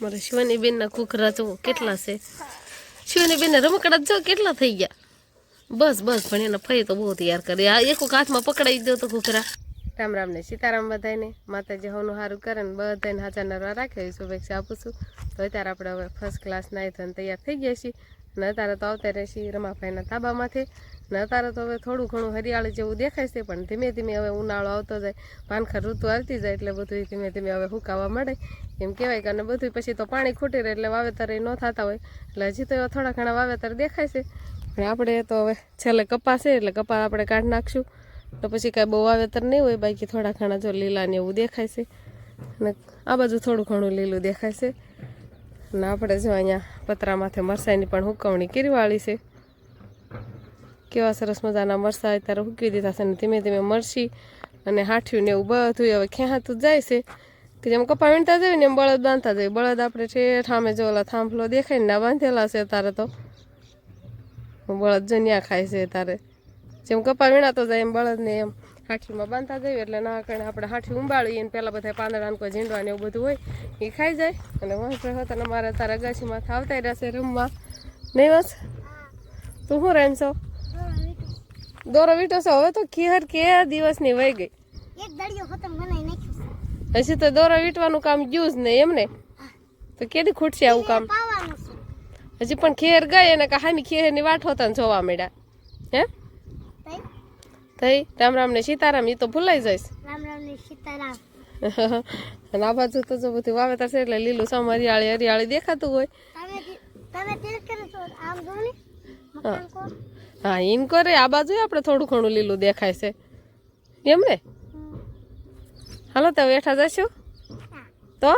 મારે શિવાની બેનના કુકરા જુઓ, કેટલા છે. શિવાની બેનના રમકડા જો કેટલા થઈ ગયા. બસ બસ, પણ એના ફઈ તો બહુ તૈયાર કરે. આ એક હાથમાં પકડાઈ દો તો કુકરા રામ રામ ને સીતારામ બધાને માતાજી હોનું સારું કરે ને બધાને હાચા નરવા રાખે શુભેચ્છા આપું છું. તો અત્યારે આપણે હવે ફર્સ્ટ ક્લાસ નાહી ધોઈને તૈયાર થઈ ગયા છીએ. ને અત્યારે તો આવતા રહેશે રમાભાઈના તાબામાંથી ને અત્યારે તો હવે થોડું ઘણું હરિયાળી જેવું દેખાય છે, પણ ધીમે ધીમે હવે ઉનાળો આવતો જાય. પાનખર ઋતુ આવતી જાય એટલે બધું ધીમે ધીમે હવે હુકાવા મળે. એમ કહેવાય કે અને બધું પછી તો પાણી ખૂટી રહે એટલે વાવેતર ન થતા હોય. એટલે હજી તો એવા થોડા ઘણા વાવેતર દેખાય છે. પણ આપણે તો હવે છેલ્લે કપાસ છે, એટલે કપાસ આપણે કાઢી નાખશું. તો પછી કાંઈ બહુ વાવેતર નહીં હોય, બાકી થોડા ઘણા જો લીલા ને એવું દેખાય છે. અને આ બાજુ થોડું ઘણું લીલું દેખાય છે. અને આપણે જો અહીંયા પતરામાંથી મરસાઈની પણ હુકવણી કરવાળી છે. કેવા સરસ મજાના મરસા અત્યારે હુકવી દીધા છે અને ધીમે ધીમે મરસી અને હાઠ્યું ને એવું બધું હવે ખેંચાતું જાય છે કે જેમ કપા વીણતા જાય ને એમ બળદ બાંધતા જાય. બળદ આપણે ઠેઠ જો ઓલા થાંભલો દેખાય ને બાંધેલા છે તારે તો. બળદ જન્યા ખાય છે તારે જેમ કપા વીણાતો જાય એમ બળદને એમ. હાઠીમાં બાંધતા જઈએ એટલે ના કારણે આપણે હાઠી ઉંબાળીએ ને પહેલાં બધા પાંદડા ને કોઈ ઝીંડવા ને એવું બધું હોય એ ખાઈ જાય. અને વંશ હતો ને મારે તારા અગાશીમાં આવતા રહેશે રમવા. નહીં વસ તું શું રમશો? દોરો વીટો છે. હવે તો ખીહર કે દિવસની વહી ગઈ. એક દળિયો ખતમ બનાવી નાખ્યું હજી તો દોરો વીટવાનું કામ ગયું જ નહીં એમને તો કેદી ખૂટશે આવું કામ? હજી પણ ખેર ગઈ અને કહાની ખેરની વાટ હોતા જોવા મળ્યા. હે? થઈ રામ રામ ને સીતારામ એ તો ભૂલાઈ જઈશ. રામ રામ ને સીતારામ. અને આ બાજુ તો જો બધું વાવેતર છે એટલે લીલું સમ હરિયાળી હરિયાળી દેખાતું હોય. તમે છો આમ હા. ઈન કરે આ બાજુ આપણે થોડું ઘણું લીલું દેખાય છે. એમ ને? હાલો તો બેઠા જશું? તો?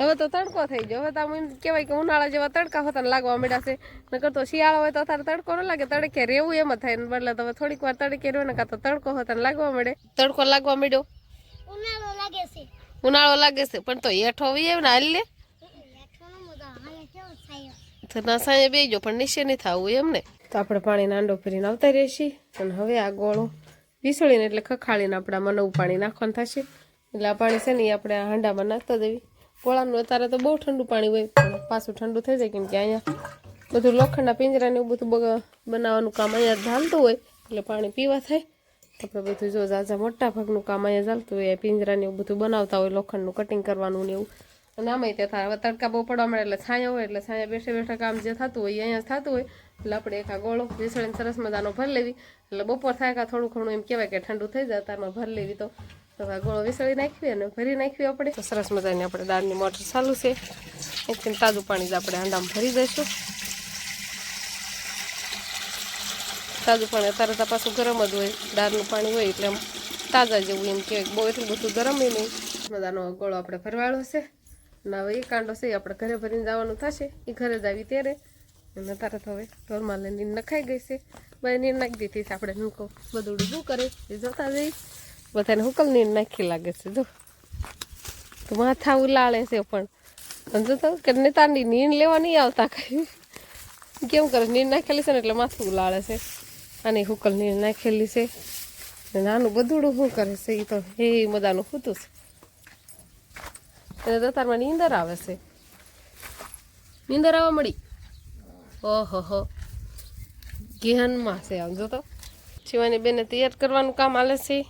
હવે તો તડકો થઈ ગયો. હવે તો આમ કહેવાય કે ઉનાળા જેવા તડકા હોતા લાગવા મળ્યા છે. નકર તો શિયાળો હોય તો તારે તડકો ન લાગે તડકે રહેવું એમ જ થાય. ને બદલે તો હવે થોડીક વાર તડકે રહ્યો ને કાં તો તડકો હોતા લાગવા મળે તડકો લાગવા મળ્યો ઉનાળો લાગે છે. ઉનાળો લાગે છે. પણ તો હેઠો વી ને હાલ લે. તો ના સાંજે બેજો પણ નીચે નહીં થવું એમ ને. તો આપણે પાણી નાંડો ફરીને આવતા રહીશી. અને હવે આ ગોળો વિસળીને એટલે ખખાળીને આપણા મનવું પાણી નાખવાનું થશે. એટલે આ પાણી છે ને એ આપણે આ હાંડામાં નાખતા દેવી ગોળાનું અત્યારે તો બહુ ઠંડુ પાણી હોય, પણ પાછું ઠંડુ થઈ જાય કેમ કે અહીંયા બધું લોખંડના પિંજરાને એવું બધું બનાવવાનું કામ અહીંયા જ હોય, એટલે પાણી પીવા થાય. આપણે બધું જો ઝાઝા મોટા ભાગનું કામ અહીંયા ચાલતું હોય પિંજરાને એવું બધું બનાવતા હોય, લોખંડનું કટિંગ કરવાનું ને એવું. અને આમાંય તે થાય તડકા બહુ પડવા મળે એટલે છાયા હોય, એટલે છાયા બેઠે બેઠા કામ જે થતું હોય અહીંયા થતું હોય. એટલે આપણે એકા ગોળો વિસળીને સરસ મજાનો ભર લેવી. એટલે બપોર થાય કાં થોડું ઘણું એમ કહેવાય કે ઠંડુ થઈ જાય, તારમાં ભર લેવી તો. તો આ ગોળો વિસળી નાખીએ અને ભરી નાખીએ આપણે. તો સરસ મજાની આપણે દાળની મોટર ચાલુ છે. એકદમ તાજું પાણી જ આપણે આંડામાં ભરી દઈશું. તાજું પાણી અત્યારે તો પાછું ગરમ જ હોય, દાળનું પાણી હોય એટલે તાજા જેવું એમ કહેવાય. બહુ એટલું બધું ગરમ એ નહીં. મજાનો ગોળો આપણે ભરવાળો છે. અને હવે એ કાંડો છે એ આપણે ઘરે ભરીને જવાનું થશે. એ ઘરે જ આવી ત્યારે. અને તો હવે ઢોરમાં લઈને નખાઈ ગઈ છે. બધી નીર નાખી દીધી છે આપણે. કહું, બધું શું કરે. એ જોતા જઈ. બધાને હુકલ નીર નાખી લાગે છે, જો. તો માથા ઉલાળે છે પણ. સમજો તો કે નેતાની નીર લેવા નહીં આવતા કઈ. કેમ કરે? નીર નાખેલી છે ને એટલે માથું ઉલાળે છે. આની હુકલ નીર નાખેલી છે. નાનું બધુડું શું કરે છે એ તો એ મજાનું ખૂતું છે. એને તો તારમાં નીંદર આવે છે. નીંદર આવવા મળી? ઓહો હો. ગેહનમાં છે આમ, જો તો. શિવાની બેને તૈયાર કરવાનું કામ આવે છે.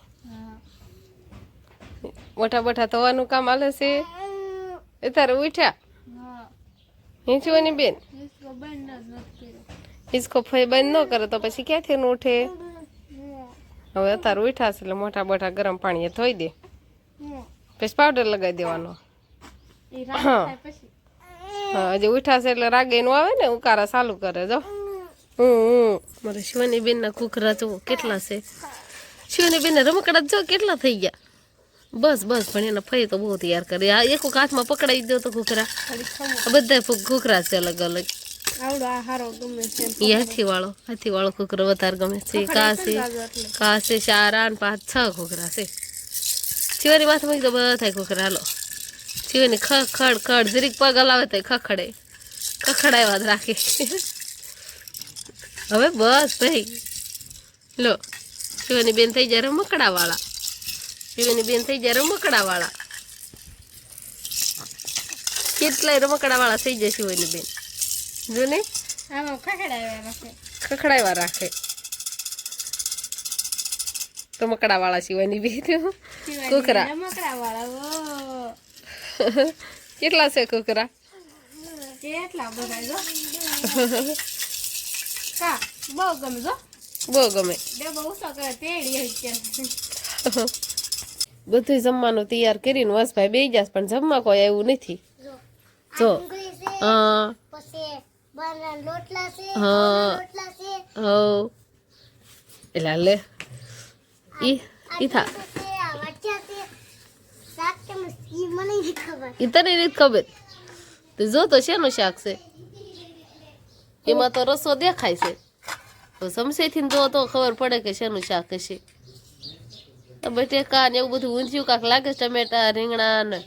મોટા મોટા ધોવાનું કામ હાલે છે? એ તારે ઉઠ્યા હિંચવાની બેન? હિસકો ફઈ બંધ ન કરે તો પછી ક્યાંથી ઉઠે? હવે અત્યારે ઉઠ્યા છે એટલે મોટા મોટા ગરમ પાણીએ ધોઈ દે. પછી પાવડર લગાવી દેવાનો. હા હજી ઉઠ્યા છે એટલે રાગે નું આવે ને ઉકારા ચાલુ કરે જો. હું મારે શિવાની બેનના કુકરા જો કેટલા છે. શિવાની બેનના રમકડા જો કેટલા થઈ ગયા. બસ બસ પણ એના ફઈ તો બહુ તૈયાર કરે. આ એક હાથમાં પકડાઈ દો તો કુકરા આ બધા કુકરા છે અલગ અલગ. એ હાથી વાળો હાથી વાળો કુકરો વધારે ગમે છે. કા છે કા છે? પાંચ છ કુકરા છે. શિવાની માથે મૂકી દો બધા કુકરા હાલો. શિવાની ખ ખડ ખડ જરીક પગ હલાવે તો ખખડે. ખખડાવ્યા જ રાખે. હવે બસ ભાઈ. લો. શિવાની બેન થઈ જાય રમકડા વાળા શિવાની બેન થઈ જાય રમકડા વાળા કેટલાય રમકડા વાળા થઈ જશે હોય બેન. જો ને આમાં ખખડાવ્યા રાખે. રમકડા વાળા સિવાયની બેન. કુકરા. કેટલા છે કુકરા? બહુ ગમે જો. બહુ ગમે. બધું જમવાનું તૈયાર કરીને વસભાઈ બે ગયા પણ જમવા કોઈ આવ્યું નથી. જો હા. હા. એટલે લે. ઈ ઈ થા. ઈ તને નથી ખબર? તો જો તો શેનું શાક છે? એમાં તો રસો દેખાય છે. તો સમસેથી જો તો ખબર પડે કે શેનું શાક હશે. બટેકા ને એવું બધું ઊંધિયું કાંક લાગે છે ટમેટા રીંગણા ને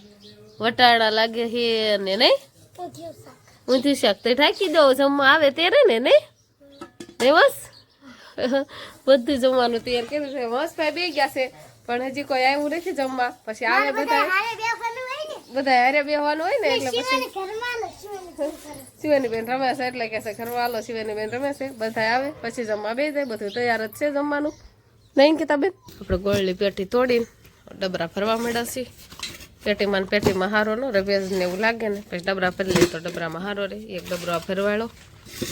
વટાણા લાગે છે ને નહીં પૂછ્યું શાક ઊંધિયું શાક તો ઢાંકી દો જમવા આવે ત્યારે ને નહીં નહીં બસ? બધું જમવાનું તૈયાર કર્યું છે. મસ્તભાઈ બે ગયા છે પણ હજી કોઈ આવ્યું નથી જમવા. પછી આવે બધા હારે બેસવાનું હોય ને. બધા હારે બેહવાનું હોય ને એટલે પછી શિવાની ઘરમાં લો શિવાની ઘરમાં. શિવાની બેન રમે છે એટલે કે છે ઘરમાં હાલો શિવાની બેન રમે છે બધા આવે પછી જમવા બે જાય બધું તૈયાર જ છે જમવાનું. નહીં કેતા બેન આપણે ગોળની પેટી તોડીને ડબરા ફરવા માંડ્યા છીએ. પેટીમાં પેટીમાં હારો નો રવેજ ને એવું લાગે ને. પછી ડબરા ફરી લઈએ તો ડબરામાં હારો રહે. એક ડબરો આ ફરવાડો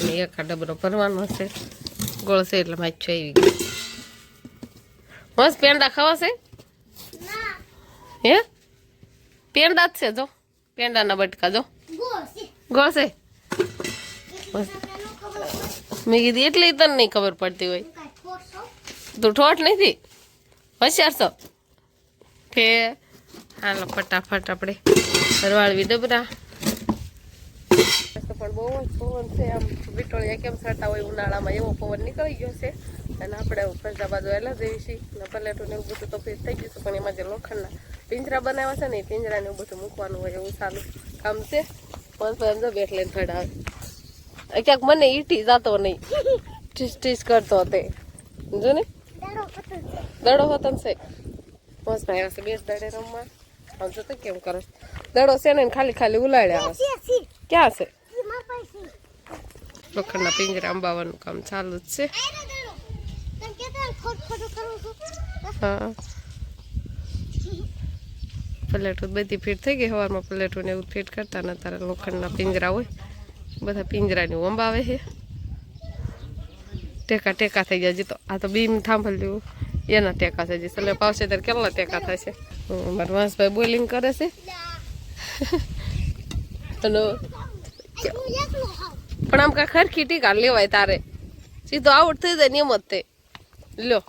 અને એક આ ડબરો ફરવાનો હશે ગોળ છે એટલે માછો આવી ગયો મસ્ત પેંડા ખાવા છે? હે? પેંડા જ છે જો. પેંડાના બટકા જો. ગોળ છે. ગોળ છે? એનો ખબર મેં કીધી એટલે તને નહીં ખબર પડતી હોય. છો તું ઠોઠ નથી? હોશિયાર છો? કે હાલો, ફટાફટ આપણે ફરવાળવી ડબરા પણ બહુ જ પવન છે આમ. વિટોળિયા કેમ સરતા હોય ઉનાળામાં? એવો પવન નીકળી ગયો છે. અને આપણે ફરજાબાદ એલા જઈએ છીએ. અને પલેટું ને એવું બધું તો ફિટ થઈ ગયું છે, પણ એમાં જે લોખંડના પિંજરા બનાવ્યા છે ને, એ પિંજરાને એવું બધું મૂકવાનું હોય એવું સારું કામ છે. પણ એમ જો બેઠ લઈને ફડાવે ક્યાંક મને ઈટી જાતો નહીં. ટીસ ટીસ કરતો તે. જો ને? દાડો છે હતો છે મસ્ત ભાઈ આવશે બેસ દડે રમવા. આમ જો તો કેમ કરે. દડો છે ને ખાલી ખાલી ઉલાડ્યા આવે છે છે? ક્યાં છે? છે. લોખંડના પિંજરા અંબાવાનું કામ ચાલુ જ છે. છું. હા. પ્લેટો બધી ફીટ થઈ ગઈ સવારમાં પ્લેટોને એવું ફીટ કરતા ને તારા લોખંડના પિંજરા હોય. બધા પિંજરાની અંબાવે છે. ટેકા ટેકા થઈ ગયા જીતો આ તો બીમ થાંભલ્યું. એના ટેકા થઈ જશે. એટલે ત્યારે કેટલા ટેકા થશે? મારા વાંસભાઈ બોલિંગ કરે છે. અને પણ આમ કાંઈ ખરખી ટીકા લેવાય તારે. સીધો આઉટ થઈ જાય ને એમ જ તે. લ્યો.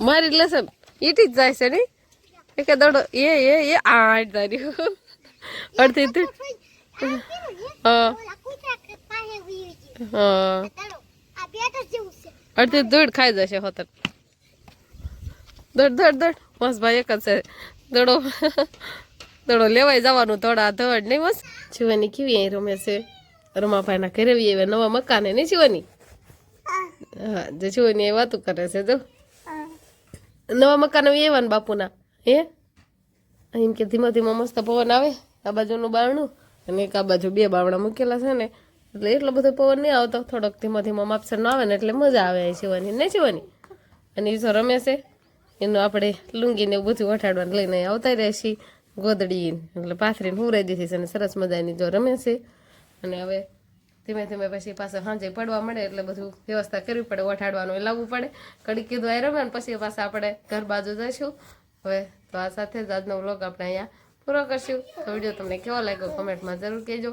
મારી લેશે. ઈટી જ જાય છે ને? એ કે દડો, એ એ એ, આ દાર્યું અડધી હા ઓલા કૂતરા કે પાસે વી ગઈ હા. દાડો આ બેટ જ જેવું છે. અડધી દોડ ખાઈ જશે હોતર દોડ દોડ દોડ. બસ ભાઈ એક જ છે. દડો. દડો લેવાય જવાનું થોડા ધડ નહીં બસ જીવાની કેવી અહીં રમે છે? રમાભાઈના ઘરે બી એવા નવા મકાને નહીં જીવાની? હા. જે જીવાની એ વાતું કરે છે જો. નવા મકાન આવી એવા ને બાપુના હે? એમ કે ધીમા ધીમા મસ્ત પવન આવે આ બાજુનું બારણું અને એક આ બાજુ બે બાવણા મૂકેલા છે ને એટલે એટલો બધો પવન નહીં આવતો. થોડોક ધીમો ધીમો માપસરનો આવે ને એટલે મજા આવે અહીં શિવાની ને સીવાની અને એ જો રમે છે. એનું આપણે લુંગીને એવું બધું વટાડવાનું લઈને આવતા રહે છીએ. ગોદડી એટલે પાથરીને હુરાઈ દીધી છે અને સરસ મજાની જો રમે છે. અને હવે ધીમે ધીમે પછી પાછા સાંજે પડવા મળે એટલે બધું વ્યવસ્થા કરવી પડે વઠાડવાનું એ લાવવું પડે. કડી કીધું આ રમે ને પછી પાછા આપણે ઘર બાજુ જઈશું. હવે તો આ સાથે જ આજનો વ્લોગ આપણે અહીંયા પૂરો કરશું. તો વીડિયો તમને કેવો લાગ્યો કમેન્ટમાં જરૂર કહેજો.